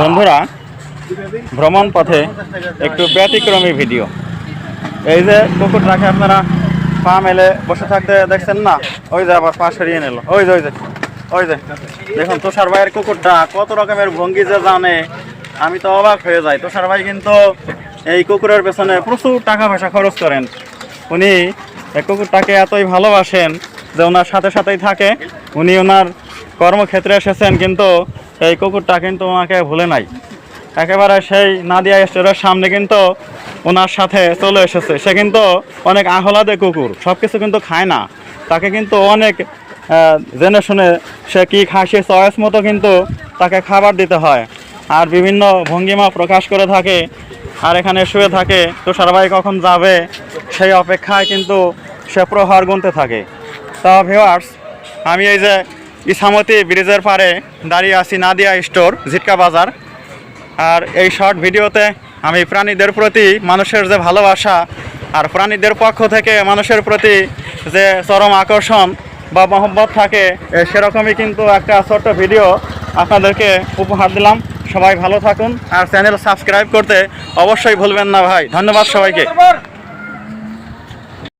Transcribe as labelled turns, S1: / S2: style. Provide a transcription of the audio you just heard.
S1: বন্ধুরা, ভ্রমণ পথে একটু ব্যতিক্রমী ভিডিও। এই যে কুকুর রাখে আপনারা পা মেলে বসে থাকতে দেখছেন না, ওই যে আবার পা সরিয়ে নিল। ওই যে ওই যে ওই যে। দেখুন, তুষার ভাইয়ের কুকুরটা কত রকমের ভঙ্গি যে জানে, আমি তো অবাক হয়ে যাই। তুষার ভাই কিন্তু এই কুকুরের পেছনে প্রচুর টাকা পয়সা খরচ করেন। উনি এই কুকুরটাকে এতই ভালোবাসেন যে ওনার সাথে সাথেই থাকে। উনি ওনার কর্মক্ষেত্রে এসেছেন, কিন্তু এই কুকুরটা কিন্তু ওনাকে ভুলে নাই। একেবারে সেই নাদিয়া স্টোরের সামনে কিন্তু ওনার সাথে চলে এসেছে। সে কিন্তু অনেক আহ্লাদে কুকুর সব কিছু কিন্তু খায় না। তাকে কিন্তু অনেক জেনে শুনে সে কী খায় সে চয়েস মতো কিন্তু তাকে খাবার দিতে হয়। আর বিভিন্ন ভঙ্গিমা প্রকাশ করে থাকে আর এখানে শুয়ে থাকে। তুষার ভাই কখন যাবে সেই অপেক্ষায় কিন্তু সে প্রহার গুনতে থাকে। তা ভিওয়ার্স আমি এই যে ইসামতি ব্রিজের পারে দাঁড়িয়ে আছি নাদিয়া স্টোর, ঝিটকা বাজার। আর এই শর্ট ভিডিওতে আমি প্রাণীদের প্রতি মানুষের যে ভালোবাসা আর প্রাণীদের পক্ষ থেকে মানুষের প্রতি যে চরম আকর্ষণ বা মহব্বত থাকে সেরকমই কিন্তু একটা ছোট্ট ভিডিও আপনাদেরকে উপহার দিলাম। সবাই ভালো থাকুন আর চ্যানেল সাবস্ক্রাইব করতে অবশ্যই ভুলবেন না ভাই। ধন্যবাদ সবাইকে।